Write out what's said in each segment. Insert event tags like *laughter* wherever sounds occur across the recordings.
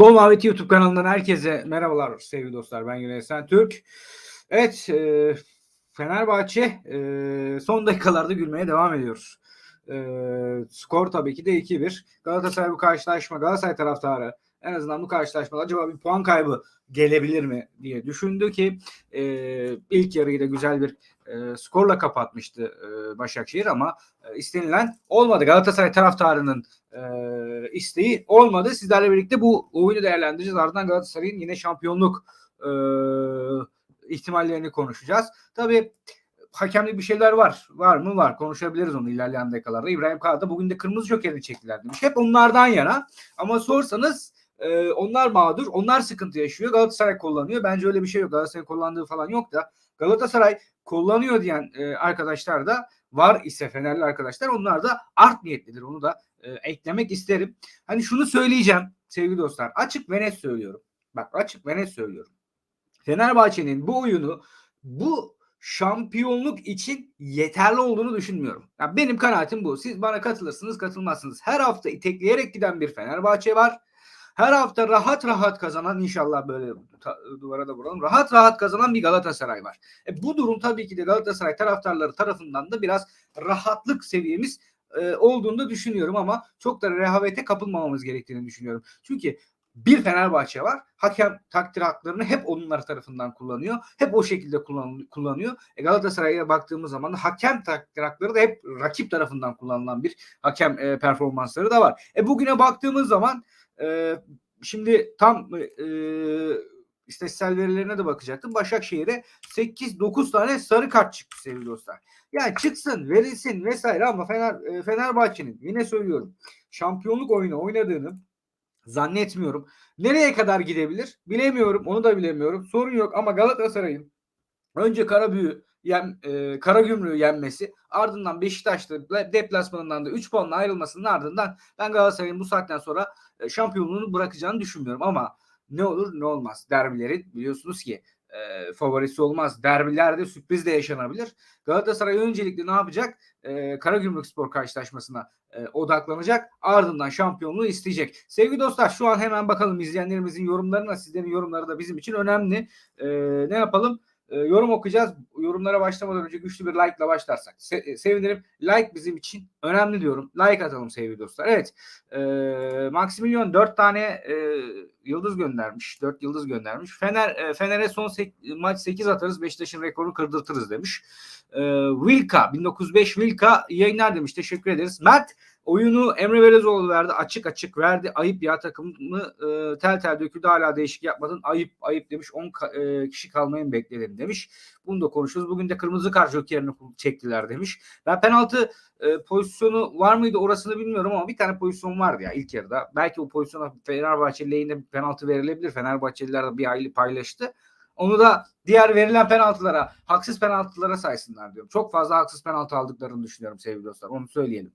Futbol Muhabbeti YouTube kanalından herkese merhabalar sevgili dostlar. Ben Güney Esen Türk. Evet, e, Fenerbahçe e, son dakikalarda gülmeye devam ediyor. E, skor tabii ki de 2-1. Galatasaray bu karşılaşma, Galatasaray taraftarı en azından bu karşılaşmada acaba bir puan kaybı gelebilir mi diye düşündü ki e, ilk yarıyı da güzel bir e, skorla kapatmıştı e, Başakşehir ama e, istenilen olmadı. Galatasaray taraftarının e, isteği olmadı. Sizlerle birlikte bu oyunu değerlendireceğiz. Ardından Galatasaray'ın yine şampiyonluk e, ihtimallerini konuşacağız. Tabii hakemli bir şeyler var. Var mı? Var. Konuşabiliriz onu ilerleyen dakikalarda. İbrahim Kağıt'ta bugün de kırmızı jokerini çektiler demiş. Hep onlardan yana. Ama sorsanız e, onlar mağdur. Onlar sıkıntı yaşıyor. Galatasaray kullanıyor. Bence öyle bir şey yok. Galatasaray kullandığı falan yok da Galatasaray kullanıyor diyen e, arkadaşlar da var ise Fenerli arkadaşlar onlar da art niyetlidir. Onu da e, eklemek isterim. Hani şunu söyleyeceğim sevgili dostlar. Açık ve net söylüyorum. Bak açık ve net söylüyorum. Fenerbahçe'nin bu oyunu bu şampiyonluk için yeterli olduğunu düşünmüyorum. Yani benim kanaatim bu. Siz bana katılırsınız, katılmazsınız. Her hafta itekleyerek giden bir Fenerbahçe var. Her hafta rahat rahat kazanan inşallah böyle ta, duvara da vuralım. Rahat rahat kazanan bir Galatasaray var. E, bu durum tabii ki de Galatasaray taraftarları tarafından da biraz rahatlık seviyemiz e, olduğunu düşünüyorum ama çok da rehavete kapılmamamız gerektiğini düşünüyorum. Çünkü bir Fenerbahçe var. Hakem takdir haklarını hep onlar tarafından kullanıyor. Hep o şekilde kullan, kullanıyor. E Galatasaray'a baktığımız zaman da hakem takdir hakları da hep rakip tarafından kullanılan bir hakem e, performansları da var. E bugüne baktığımız zaman e, şimdi tam e, istatistiksel verilerine de bakacaktım. Başakşehir'e 8-9 tane sarı kart çıktı sevgili dostlar. Yani çıksın, verilsin vesaire ama Fener, Fenerbahçe'nin yine söylüyorum şampiyonluk oyunu oynadığını zannetmiyorum. Nereye kadar gidebilir? Bilemiyorum. Onu da bilemiyorum. Sorun yok ama Galatasaray'ın önce Karabüyü yem, e, Karagümrük'ü yenmesi ardından Beşiktaş'ta deplasmanından da 3 puanla ayrılmasının ardından ben Galatasaray'ın bu saatten sonra e, şampiyonluğunu bırakacağını düşünmüyorum ama ne olur ne olmaz derbilerin biliyorsunuz ki e, favorisi olmaz. Derbilerde sürpriz de yaşanabilir. Galatasaray öncelikle ne yapacak? E, Karagümrük Spor karşılaşmasına e, odaklanacak. Ardından şampiyonluğu isteyecek. Sevgili dostlar şu an hemen bakalım izleyenlerimizin yorumlarına. Sizlerin yorumları da bizim için önemli. E, ne yapalım? E, yorum okuyacağız. Yorumlara başlamadan önce güçlü bir like ile başlarsak se- sevinirim. Like bizim için önemli diyorum. Like atalım sevgili dostlar. Evet. E, Maximilian 4 tane e, yıldız göndermiş. 4 yıldız göndermiş. Fener e, Fener'e son sek- maç 8 atarız. Beşiktaş'ın rekorunu kırdırtırız demiş. E, Wilka 1905 Wilka yayınlar demiş. Teşekkür ederiz. Mert Oyunu Emre Belezoğlu verdi. Açık açık verdi. Ayıp ya takımı e, tel tel döküldü hala değişik yapmadın. Ayıp ayıp demiş. 10 ka- e, kişi kalmayı mı bekledim demiş. Bunu da konuşuyoruz. Bugün de kırmızı kart jokerini çektiler demiş. Ben penaltı e, pozisyonu var mıydı orasını bilmiyorum ama bir tane pozisyon vardı ya ilk yarıda. Belki o pozisyona Fenerbahçe lehine penaltı verilebilir. Fenerbahçeliler de bir aylı paylaştı. Onu da diğer verilen penaltılara, haksız penaltılara saysınlar diyorum. Çok fazla haksız penaltı aldıklarını düşünüyorum sevgili dostlar. Onu söyleyelim.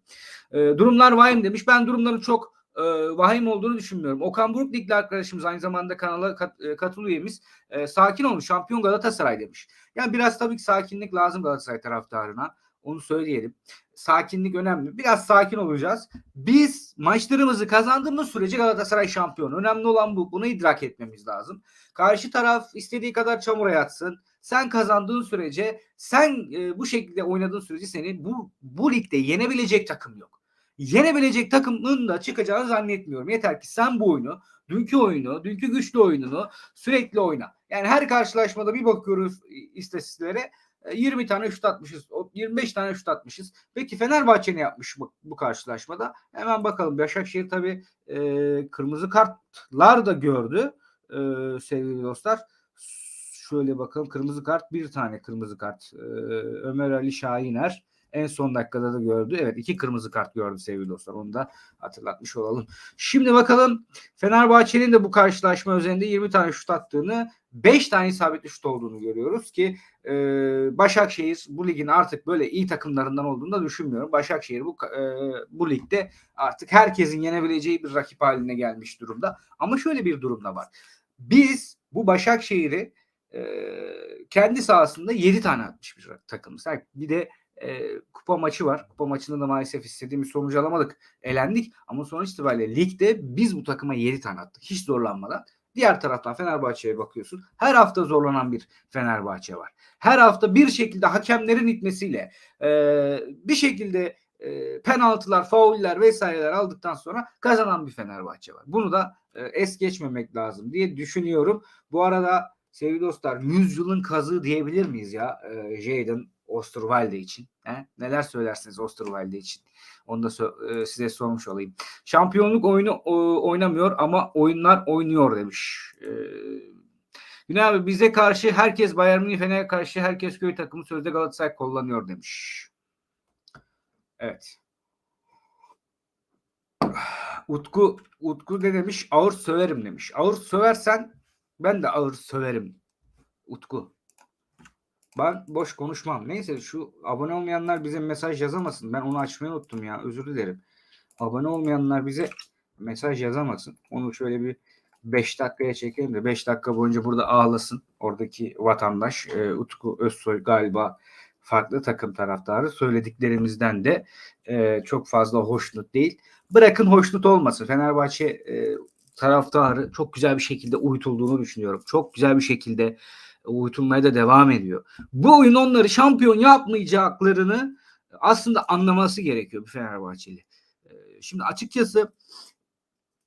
E, durumlar vahim demiş. Ben durumların çok e, vahim olduğunu düşünmüyorum. Okan Buruk Ligli arkadaşımız aynı zamanda kanala kat, e, katıl üyemiz. E, sakin olun şampiyon Galatasaray demiş. Yani biraz tabii ki sakinlik lazım Galatasaray taraftarına. Onu söyleyelim. Sakinlik önemli. Biraz sakin olacağız. Biz maçlarımızı kazandığımız sürece Galatasaray şampiyon. Önemli olan bu. Bunu idrak etmemiz lazım. Karşı taraf istediği kadar çamura yatsın. Sen kazandığın sürece, sen e, bu şekilde oynadığın sürece seni bu bu ligde yenebilecek takım yok. Yenebilecek takımın da çıkacağını zannetmiyorum. Yeter ki sen bu oyunu, dünkü oyunu, dünkü güçlü oyununu sürekli oyna. Yani her karşılaşmada bir bakıyoruz istatistiklere 20 tane şut atmışız. 25 tane şut atmışız. Peki Fenerbahçe ne yapmış bu, bu karşılaşmada? Hemen bakalım. Başakşehir tabii e, kırmızı kartlar da gördü e, sevgili dostlar. Şöyle bakalım. Kırmızı kart bir tane kırmızı kart. E, Ömer Ali Şahiner en son dakikada da gördü. Evet iki kırmızı kart gördü sevgili dostlar. Onu da hatırlatmış olalım. Şimdi bakalım Fenerbahçe'nin de bu karşılaşma üzerinde 20 tane şut attığını 5 tane isabetli şut olduğunu görüyoruz ki e, Başakşehir bu ligin artık böyle iyi takımlarından olduğunu da düşünmüyorum. Başakşehir bu e, bu ligde artık herkesin yenebileceği bir rakip haline gelmiş durumda. Ama şöyle bir durumda var. Biz bu Başakşehir'i e, kendi sahasında 7 tane atmış bir takımız. Yani bir de e, kupa maçı var. Kupa maçında da maalesef istediğimiz sonucu alamadık. Elendik ama sonuç itibariyle ligde biz bu takıma 7 tane attık. Hiç zorlanmadan. Diğer taraftan Fenerbahçe'ye bakıyorsun. Her hafta zorlanan bir Fenerbahçe var. Her hafta bir şekilde hakemlerin itmesiyle e, bir şekilde e, penaltılar, fauller vesaireler aldıktan sonra kazanan bir Fenerbahçe var. Bunu da e, es geçmemek lazım diye düşünüyorum. Bu arada sevgili dostlar 100 yılın kazığı diyebilir miyiz ya e, Jadon Osterwalde için? He? Neler söylersiniz Osterwalde için? Onu da e, size sormuş olayım. Şampiyonluk oyunu oynamıyor ama oyunlar oynuyor demiş. E, abi bize karşı herkes Bayern Münih Fener'e karşı herkes köy takımı sözde Galatasaray kullanıyor demiş. Evet. Utku Utku ne demiş? Ağır söverim demiş. Ağır söversen ben de ağır söverim. Utku. Ben boş konuşmam. Neyse şu abone olmayanlar bize mesaj yazamasın. Ben onu açmayı unuttum ya. Özür dilerim. Abone olmayanlar bize mesaj yazamasın. Onu şöyle bir 5 dakikaya çekelim de 5 dakika boyunca burada ağlasın. Oradaki vatandaş e, Utku Özsoy galiba farklı takım taraftarı söylediklerimizden de e, çok fazla hoşnut değil. Bırakın hoşnut olmasın. Fenerbahçe e, taraftarı çok güzel bir şekilde uyutulduğunu düşünüyorum. Çok güzel bir şekilde uyutulmaya da devam ediyor. Bu oyun onları şampiyon yapmayacaklarını aslında anlaması gerekiyor bir Fenerbahçeli. E, şimdi açıkçası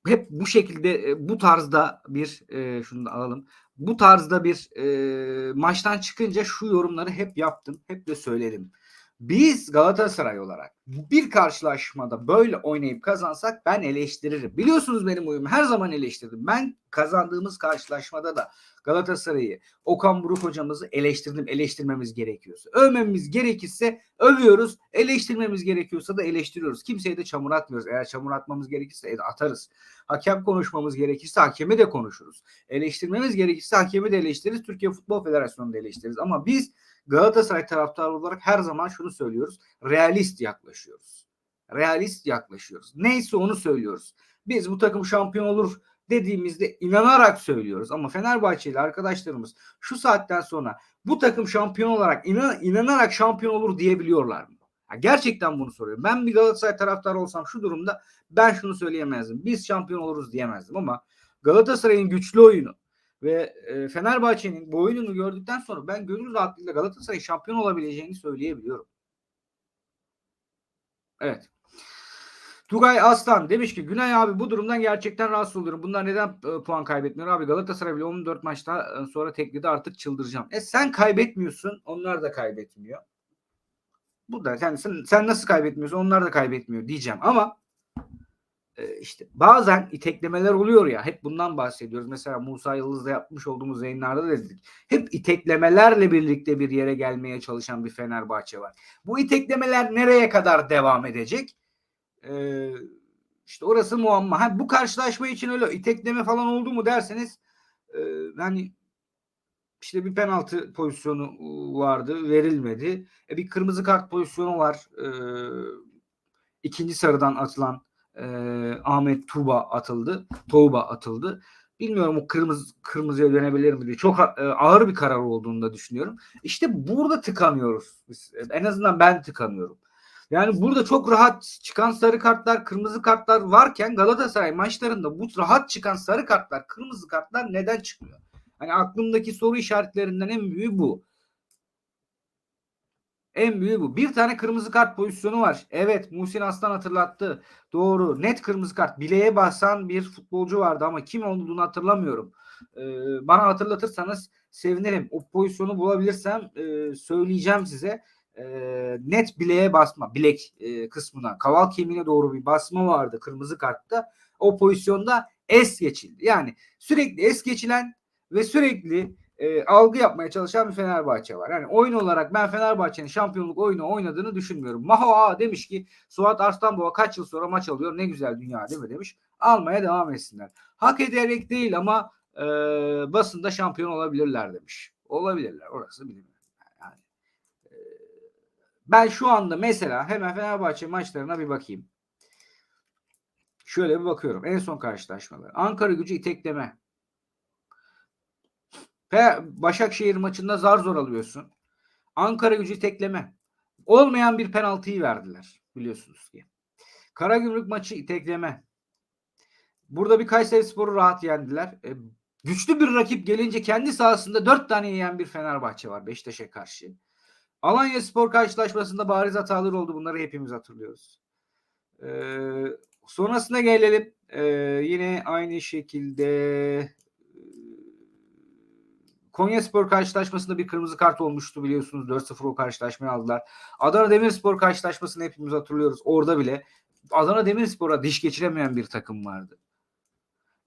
hep bu şekilde e, bu tarzda bir e, şunu da alalım. Bu tarzda bir e, maçtan çıkınca şu yorumları hep yaptım. Hep de söyledim. Biz Galatasaray olarak bir karşılaşmada böyle oynayıp kazansak ben eleştiririm. Biliyorsunuz benim uyumu her zaman eleştirdim. Ben kazandığımız karşılaşmada da Galatasaray'ı, Okan Buruk hocamızı eleştirdim. Eleştirmemiz gerekiyorsa. Övmemiz gerekirse övüyoruz. Eleştirmemiz gerekiyorsa da eleştiriyoruz. Kimseye de çamur atmıyoruz. Eğer çamur atmamız gerekirse atarız. Hakem konuşmamız gerekirse hakemi de konuşuruz. Eleştirmemiz gerekirse hakemi de eleştiririz. Türkiye Futbol Federasyonu'nu da eleştiririz. Ama biz Galatasaray taraftarı olarak her zaman şunu söylüyoruz. Realist yaklaşıyoruz. Realist yaklaşıyoruz. Neyse onu söylüyoruz. Biz bu takım şampiyon olur dediğimizde inanarak söylüyoruz. Ama Fenerbahçeli arkadaşlarımız şu saatten sonra bu takım şampiyon olarak inan, inanarak şampiyon olur diyebiliyorlar mı? Ya gerçekten bunu soruyorum. Ben bir Galatasaray taraftarı olsam şu durumda ben şunu söyleyemezdim. Biz şampiyon oluruz diyemezdim ama Galatasaray'ın güçlü oyunu ve e, Fenerbahçe'nin bu oyununu gördükten sonra ben gönül rahatlığıyla Galatasaray şampiyon olabileceğini söyleyebiliyorum. Evet. Tugay Aslan demiş ki Günay abi bu durumdan gerçekten rahatsız oluyorum. Bunlar neden e, puan kaybetmiyor abi? Galatasaray bile 14 maçta e, sonra teklidi artık çıldıracağım. E sen kaybetmiyorsun onlar da kaybetmiyor. Bu da yani sen, sen nasıl kaybetmiyorsun onlar da kaybetmiyor diyeceğim ama işte bazen iteklemeler oluyor ya hep bundan bahsediyoruz. Mesela Musa Yıldız'da yapmış olduğumuz yayınlarda da dedik. Hep iteklemelerle birlikte bir yere gelmeye çalışan bir Fenerbahçe var. Bu iteklemeler nereye kadar devam edecek? Ee, işte orası muamma. Ha, bu karşılaşma için öyle itekleme falan oldu mu derseniz e, hani işte bir penaltı pozisyonu vardı verilmedi. E, bir kırmızı kart pozisyonu var. E, ikinci sarıdan atılan e, Ahmet Tuğba atıldı. Tuğba atıldı. Bilmiyorum o kırmızı kırmızıya dönebilir mi diye. Çok e, ağır bir karar olduğunu da düşünüyorum. İşte burada tıkanıyoruz. Biz, en azından ben tıkanıyorum. Yani burada çok rahat çıkan sarı kartlar, kırmızı kartlar varken Galatasaray maçlarında bu rahat çıkan sarı kartlar, kırmızı kartlar neden çıkmıyor? Hani aklımdaki soru işaretlerinden en büyüğü bu. En büyüğü bu. Bir tane kırmızı kart pozisyonu var. Evet Muhsin Aslan hatırlattı. Doğru. Net kırmızı kart. Bileğe basan bir futbolcu vardı ama kim olduğunu hatırlamıyorum. Ee, bana hatırlatırsanız sevinirim. O pozisyonu bulabilirsem e, söyleyeceğim size. E, net bileğe basma. Bilek e, kısmına. Kaval kemiğine doğru bir basma vardı kırmızı kartta. O pozisyonda es geçildi. Yani sürekli es geçilen ve sürekli e, algı yapmaya çalışan bir Fenerbahçe var. Yani oyun olarak ben Fenerbahçe'nin şampiyonluk oyunu oynadığını düşünmüyorum. Maho demiş ki Suat Arslanbaba kaç yıl sonra maç alıyor ne güzel dünya değil mi demiş. Almaya devam etsinler. Hak ederek değil ama e, basında şampiyon olabilirler demiş. Olabilirler orası bilmiyorum. Yani, e, ben şu anda mesela hemen Fenerbahçe maçlarına bir bakayım. Şöyle bir bakıyorum. En son karşılaşmaları. Ankara gücü itekleme. Başakşehir maçında zar zor alıyorsun. Ankara gücü tekleme. olmayan bir penaltıyı verdiler biliyorsunuz ki. Karagümrük maçı itekleme. Burada bir Kayseri Spor'u rahat yendiler. E, güçlü bir rakip gelince kendi sahasında dört tane yiyen bir Fenerbahçe var Beşiktaş'a karşı. Alanya Spor karşılaşmasında bariz hatalar oldu. Bunları hepimiz hatırlıyoruz. Ee, sonrasında gelelim. Ee, yine aynı şekilde e, Konya Spor karşılaşmasında bir kırmızı kart olmuştu biliyorsunuz. 4-0 o karşılaşmayı aldılar. Adana Demirspor karşılaşmasını hepimiz hatırlıyoruz. Orada bile Adana Demirspor'a diş geçiremeyen bir takım vardı.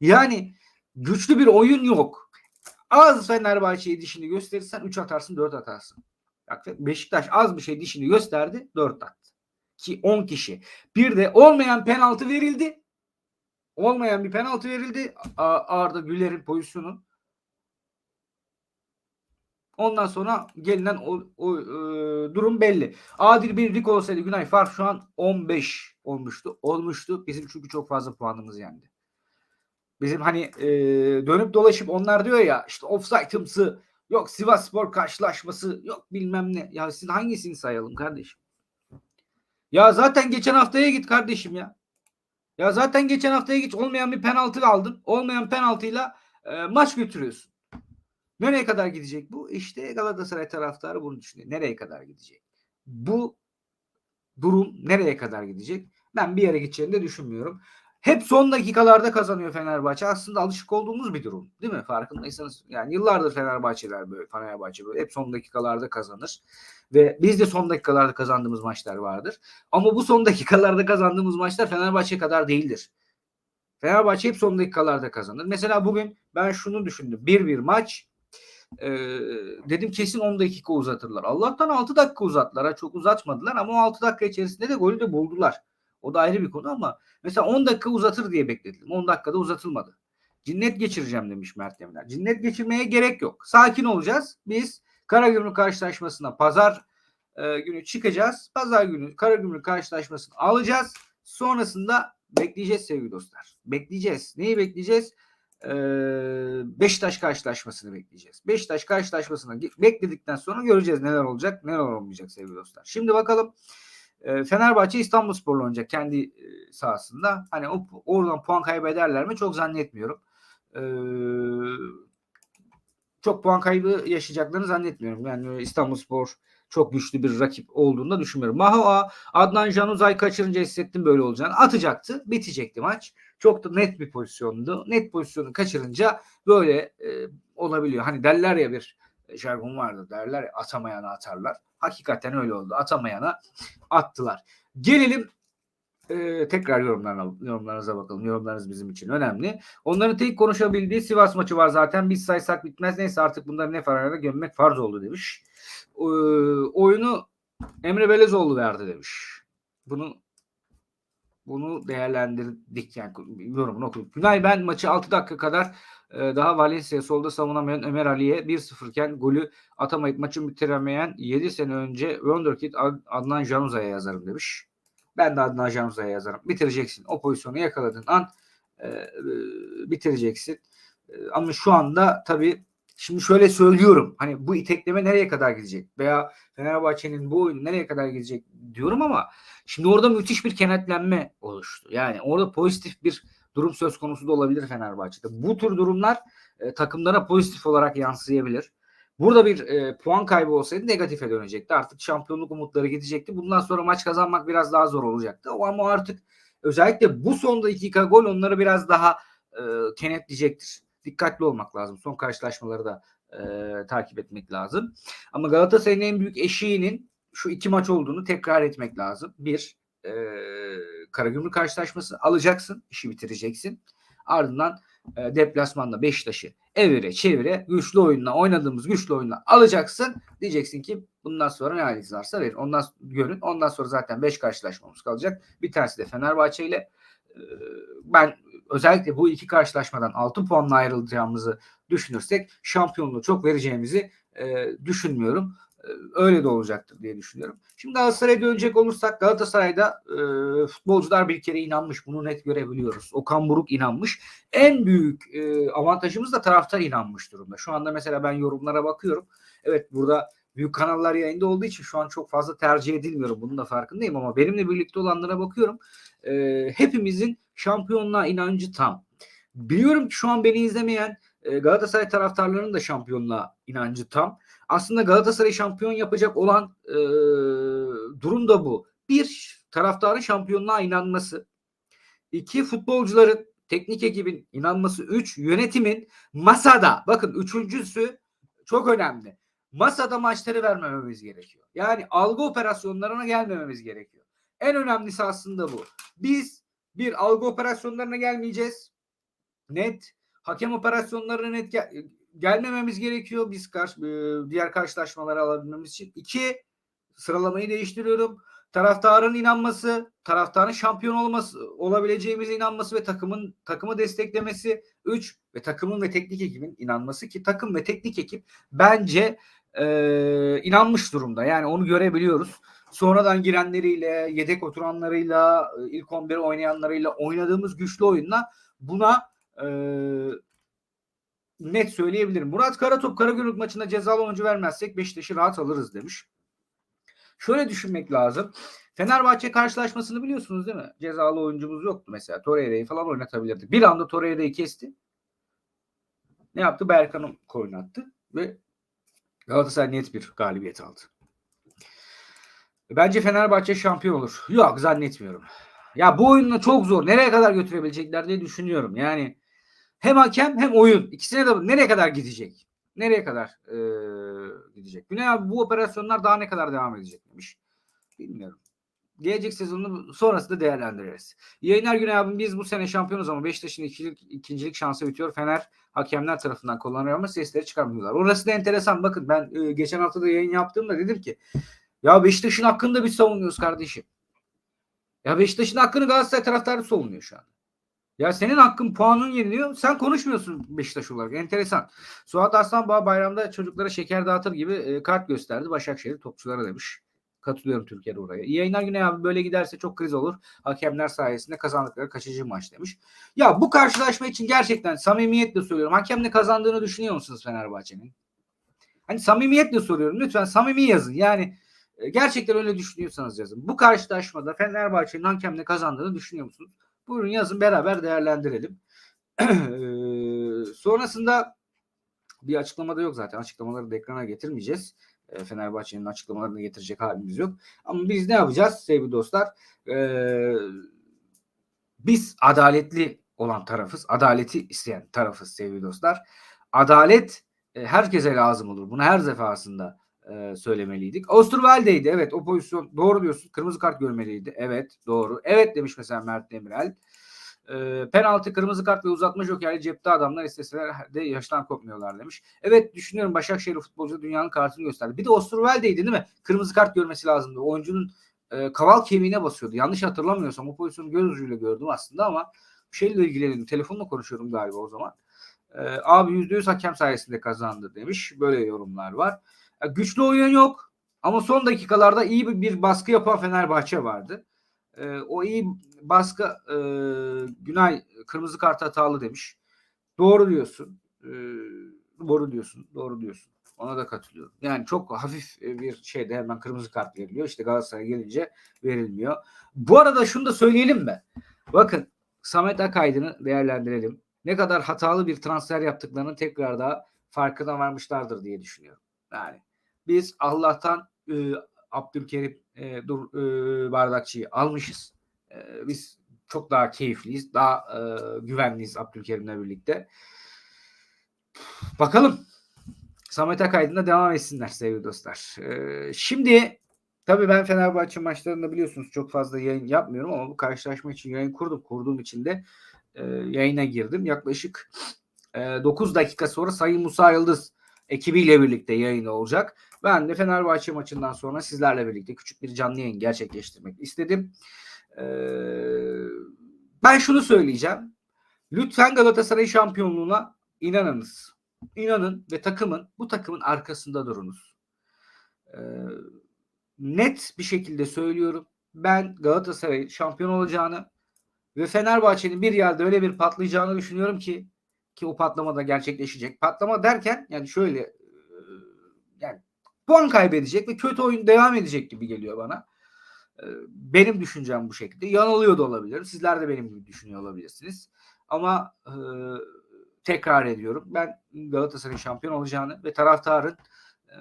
Yani güçlü bir oyun yok. Az Fenerbahçe'ye dişini gösterirsen 3 atarsın 4 atarsın. Beşiktaş az bir şey dişini gösterdi 4 attı. Ki 10 kişi. Bir de olmayan penaltı verildi. Olmayan bir penaltı verildi. Arda Güler'in pozisyonu. Ondan sonra gelinen o, o e, durum belli. Adil bir lig olsaydı Günay fark şu an 15 olmuştu. Olmuştu. Bizim çünkü çok fazla puanımız yendi. Bizim hani e, dönüp dolaşıp onlar diyor ya işte offside'ımsı yok Sivas Spor karşılaşması yok bilmem ne. Ya siz hangisini sayalım kardeşim? Ya zaten geçen haftaya git kardeşim ya. Ya zaten geçen haftaya git olmayan bir penaltı aldın. Olmayan penaltıyla e, maç götürüyorsun. Nereye kadar gidecek bu? İşte Galatasaray taraftarı bunu düşünüyor. Nereye kadar gidecek? Bu durum nereye kadar gidecek? Ben bir yere gideceğini de düşünmüyorum. Hep son dakikalarda kazanıyor Fenerbahçe. Aslında alışık olduğumuz bir durum. Değil mi? Farkındaysanız. Yani yıllardır Fenerbahçeler böyle. Fenerbahçe böyle. Hep son dakikalarda kazanır. Ve biz de son dakikalarda kazandığımız maçlar vardır. Ama bu son dakikalarda kazandığımız maçlar Fenerbahçe kadar değildir. Fenerbahçe hep son dakikalarda kazanır. Mesela bugün ben şunu düşündüm. 1-1 maç. Ee, dedim kesin 10 dakika uzatırlar. Allah'tan 6 dakika uzattılar. Çok uzatmadılar ama o 6 dakika içerisinde de golü de buldular. O da ayrı bir konu ama mesela 10 dakika uzatır diye bekledim. 10 dakikada uzatılmadı. Cinnet geçireceğim demiş Mert Demirel. Cinnet geçirmeye gerek yok. Sakin olacağız. Biz Karagümrük karşılaşmasına pazar e, günü çıkacağız. Pazar günü Karagümrük karşılaşmasını alacağız. Sonrasında bekleyeceğiz sevgili dostlar. Bekleyeceğiz. Neyi bekleyeceğiz? Ee, Beşiktaş karşılaşmasını bekleyeceğiz. Beşiktaş karşılaşmasını bekledikten sonra göreceğiz neler olacak, neler olmayacak sevgili dostlar. Şimdi bakalım e, Fenerbahçe İstanbulspor'la oynayacak kendi e, sahasında. Hani o, oradan puan kaybederler mi? Çok zannetmiyorum. Ee, çok puan kaybı yaşayacaklarını zannetmiyorum. Yani İstanbulspor çok güçlü bir rakip olduğunu da düşünmüyorum. Maho Adnan Januzay kaçırınca hissettim böyle olacağını. Atacaktı. Bitecekti maç. Çok da net bir pozisyondu. Net pozisyonu kaçırınca böyle e, olabiliyor. Hani derler ya bir jargon vardı derler ya atamayana atarlar. Hakikaten öyle oldu. Atamayana attılar. Gelelim e, tekrar yorumlarına, yorumlarınıza bakalım. Yorumlarınız bizim için önemli. Onların tek konuşabildiği Sivas maçı var zaten. Biz saysak bitmez. Neyse artık bunları ne farana gömmek farz oldu demiş. E, oyunu Emre Belezoğlu verdi demiş. Bunu bunu değerlendirdik yani yorumunu okuduk. Günay ben maçı 6 dakika kadar e, daha Valencia solda savunamayan Ömer Ali'ye 1-0 iken golü atamayıp maçı bitiremeyen 7 sene önce Wonderkid Adnan Januza'ya yazarım demiş. Ben de Adnan Januza'ya yazarım. Bitireceksin. O pozisyonu yakaladığın an e, e, bitireceksin. E, ama şu anda tabii şimdi şöyle söylüyorum. Hani bu itekleme nereye kadar gidecek? Veya Fenerbahçe'nin bu oyunu nereye kadar gidecek diyorum ama şimdi orada müthiş bir kenetlenme oluştu. Yani orada pozitif bir durum söz konusu da olabilir Fenerbahçe'de. Bu tür durumlar e, takımlara pozitif olarak yansıyabilir. Burada bir e, puan kaybı olsaydı negatife dönecekti. Artık şampiyonluk umutları gidecekti. Bundan sonra maç kazanmak biraz daha zor olacaktı. Ama artık özellikle bu son dakika gol onları biraz daha e, kenetleyecektir. Dikkatli olmak lazım. Son karşılaşmaları da e, takip etmek lazım. Ama Galatasaray'ın en büyük eşiğinin şu iki maç olduğunu tekrar etmek lazım. Bir, e, Karagümrük karşılaşması alacaksın, işi bitireceksin. Ardından e, deplasmanda Beşiktaş'ı evire çevire güçlü oyunla oynadığımız güçlü oyunla alacaksın. Diyeceksin ki bundan sonra ne haliniz varsa verin. Ondan görün. Ondan sonra zaten 5 karşılaşmamız kalacak. Bir tanesi de Fenerbahçe ile. E, ben özellikle bu iki karşılaşmadan 6 puanla ayrılacağımızı düşünürsek şampiyonluğu çok vereceğimizi e, düşünmüyorum öyle de olacaktır diye düşünüyorum. Şimdi Galatasaray'a dönecek olursak Galatasaray'da e, futbolcular bir kere inanmış. Bunu net görebiliyoruz. Okan Buruk inanmış. En büyük e, avantajımız da taraftar inanmış durumda. Şu anda mesela ben yorumlara bakıyorum. Evet burada büyük kanallar yayında olduğu için şu an çok fazla tercih edilmiyorum. Bunun da farkındayım ama benimle birlikte olanlara bakıyorum. E, hepimizin şampiyonluğa inancı tam. Biliyorum ki şu an beni izlemeyen e, Galatasaray taraftarlarının da şampiyonluğa inancı tam. Aslında Galatasaray şampiyon yapacak olan e, durum da bu. Bir, taraftarın şampiyonluğa inanması. İki, futbolcuların, teknik ekibin inanması. Üç, yönetimin masada. Bakın üçüncüsü çok önemli. Masada maçları vermememiz gerekiyor. Yani algı operasyonlarına gelmememiz gerekiyor. En önemlisi aslında bu. Biz bir algı operasyonlarına gelmeyeceğiz. Net. Hakem operasyonlarına net gel- gelmememiz gerekiyor. Biz karşı, e, diğer karşılaşmaları alabilmemiz için. İki, sıralamayı değiştiriyorum. Taraftarın inanması, taraftarın şampiyon olması, olabileceğimize inanması ve takımın takımı desteklemesi. Üç ve takımın ve teknik ekibin inanması ki takım ve teknik ekip bence e, inanmış durumda. Yani onu görebiliyoruz. Sonradan girenleriyle, yedek oturanlarıyla, e, ilk 11 oynayanlarıyla oynadığımız güçlü oyunla buna e, net söyleyebilirim. Murat Karatop Karagümrük maçında cezalı oyuncu vermezsek Beşiktaş'ı rahat alırız demiş. Şöyle düşünmek lazım. Fenerbahçe karşılaşmasını biliyorsunuz değil mi? Cezalı oyuncumuz yoktu mesela. Torreira'yı falan oynatabilirdik. Bir anda Torreira'yı kesti. Ne yaptı? Berkan'ı oynattı ve Galatasaray net bir galibiyet aldı. Bence Fenerbahçe şampiyon olur. Yok zannetmiyorum. Ya bu oyunla çok zor. Nereye kadar götürebilecekler diye düşünüyorum. Yani hem hakem hem oyun. İkisine de nereye kadar gidecek? Nereye kadar e, gidecek? Güney abi bu operasyonlar daha ne kadar devam edecek demiş. Bilmiyorum. Gelecek sezonu sonrası da değerlendiririz. Yayınlar Güney abim biz bu sene şampiyonuz ama Beşiktaş'ın ikincilik, ikincilik şansı bitiyor. Fener hakemler tarafından kullanıyor ama sesleri çıkarmıyorlar. Orası da enteresan. Bakın ben e, geçen hafta da yayın yaptığımda dedim ki ya Beşiktaş'ın hakkını da biz savunuyoruz kardeşim. Ya Beşiktaş'ın hakkını Galatasaray taraftarı savunuyor şu an. Ya senin hakkın puanın yeniliyor. Sen konuşmuyorsun Beşiktaş olarak. Enteresan. Suat Aslanbağ bayramda çocuklara şeker dağıtır gibi e, kart gösterdi. Başakşehir topçulara demiş. Katılıyorum Türkiye'de oraya. Yayınlar Güney abi böyle giderse çok kriz olur. Hakemler sayesinde kazandıkları kaçıcı maç demiş. Ya bu karşılaşma için gerçekten samimiyetle söylüyorum. Hakemle kazandığını düşünüyor musunuz Fenerbahçe'nin? Hani samimiyetle soruyorum. Lütfen samimi yazın. Yani gerçekten öyle düşünüyorsanız yazın. Bu karşılaşmada Fenerbahçe'nin hakemle kazandığını düşünüyor musunuz? Buyurun yazın beraber değerlendirelim. *clears throat* Sonrasında bir açıklamada yok zaten. Açıklamaları da ekrana getirmeyeceğiz. Fenerbahçe'nin açıklamalarını getirecek halimiz yok. Ama biz ne yapacağız sevgili dostlar? Ee, biz adaletli olan tarafız. Adaleti isteyen tarafız sevgili dostlar. Adalet e, herkese lazım olur. Bunu her defasında e, söylemeliydik. Osterwalde'ydi. Evet o pozisyon doğru diyorsun. Kırmızı kart görmeliydi. Evet doğru. Evet demiş mesela Mert Demirel. E, penaltı, kırmızı kart ve uzatma jokerli cepte adamlar isteseler de yaştan kopmuyorlar demiş. Evet düşünüyorum Başakşehir futbolcu dünyanın kartını gösterdi. Bir de Osterwalde'ydi değil mi? Kırmızı kart görmesi lazımdı. Oyuncunun e, kaval kemiğine basıyordu. Yanlış hatırlamıyorsam o pozisyonu göz ucuyla gördüm aslında ama bir şeyle ilgilendim. Telefonla konuşuyorum galiba o zaman. E, abi %100 hakem sayesinde kazandı demiş. Böyle yorumlar var. E, güçlü oyun yok. Ama son dakikalarda iyi bir, bir baskı yapan Fenerbahçe vardı. E, o iyi baskı e, Günay kırmızı kart hatalı demiş. Doğru diyorsun. E, doğru diyorsun. Doğru diyorsun. Ona da katılıyorum. Yani çok hafif bir şeyde hemen kırmızı kart veriliyor. İşte Galatasaray gelince verilmiyor. Bu arada şunu da söyleyelim mi? Bakın Samet Akaydın'ı değerlendirelim. Ne kadar hatalı bir transfer yaptıklarını tekrar daha farkına varmışlardır diye düşünüyorum. Yani biz Allah'tan e, Abdülkerim e, dur, e, Bardakçı'yı almışız. E, biz çok daha keyifliyiz. Daha e, güvenliyiz Abdülkerim'le birlikte. Bakalım. Samet Akaydın'da devam etsinler sevgili dostlar. E, şimdi tabii ben Fenerbahçe maçlarında biliyorsunuz çok fazla yayın yapmıyorum ama bu karşılaşma için yayın kurdum. Kurduğum için de e, yayına girdim. Yaklaşık e, 9 dakika sonra Sayın Musa Yıldız ekibiyle birlikte yayın olacak. Ben de Fenerbahçe maçından sonra sizlerle birlikte küçük bir canlı yayın gerçekleştirmek istedim. Ee, ben şunu söyleyeceğim. Lütfen Galatasaray şampiyonluğuna inanınız. İnanın ve takımın bu takımın arkasında durunuz. Ee, net bir şekilde söylüyorum. Ben Galatasaray şampiyon olacağını ve Fenerbahçe'nin bir yerde öyle bir patlayacağını düşünüyorum ki ki o patlama da gerçekleşecek. Patlama derken yani şöyle yani puan kaybedecek ve kötü oyun devam edecek gibi geliyor bana. Ee, Benim düşüncem bu şekilde. Yanılıyor da olabilirim. Sizler de benim gibi düşünüyor olabilirsiniz. Ama e, tekrar ediyorum. Ben Galatasaray'ın şampiyon olacağını ve taraftarın e,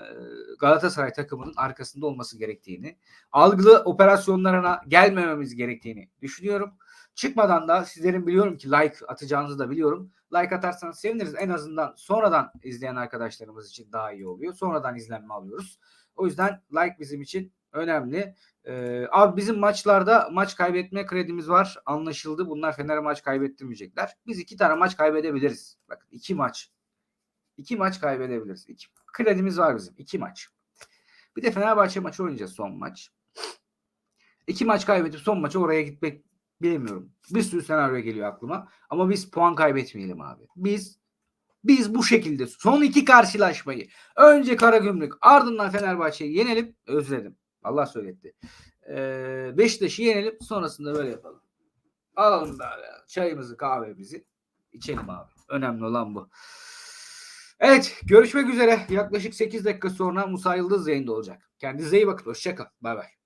Galatasaray takımının arkasında olması gerektiğini, algılı operasyonlarına gelmememiz gerektiğini düşünüyorum. Çıkmadan da sizlerin biliyorum ki like atacağınızı da biliyorum. Like atarsanız seviniriz. En azından sonradan izleyen arkadaşlarımız için daha iyi oluyor. Sonradan izlenme alıyoruz. O yüzden like bizim için önemli. Ee, abi bizim maçlarda maç kaybetme kredimiz var. Anlaşıldı. Bunlar Fener'e maç kaybettirmeyecekler. Biz iki tane maç kaybedebiliriz. Bakın iki maç. İki maç kaybedebiliriz. İki, kredimiz var bizim. iki maç. Bir de Fenerbahçe maçı oynayacağız son maç. İki maç kaybedip son maça oraya gitmek bilemiyorum. Bir sürü senaryo geliyor aklıma. Ama biz puan kaybetmeyelim abi. Biz biz bu şekilde son iki karşılaşmayı önce Karagümrük ardından Fenerbahçe'yi yenelim. Özledim. Allah söyletti. Ee, Beşiktaş'ı yenelim. Sonrasında böyle yapalım. Alalım böyle çayımızı kahvemizi içelim abi. Önemli olan bu. Evet görüşmek üzere. Yaklaşık 8 dakika sonra Musa Yıldız yayında olacak. Kendinize iyi bakın. Hoşçakalın. Bay bay.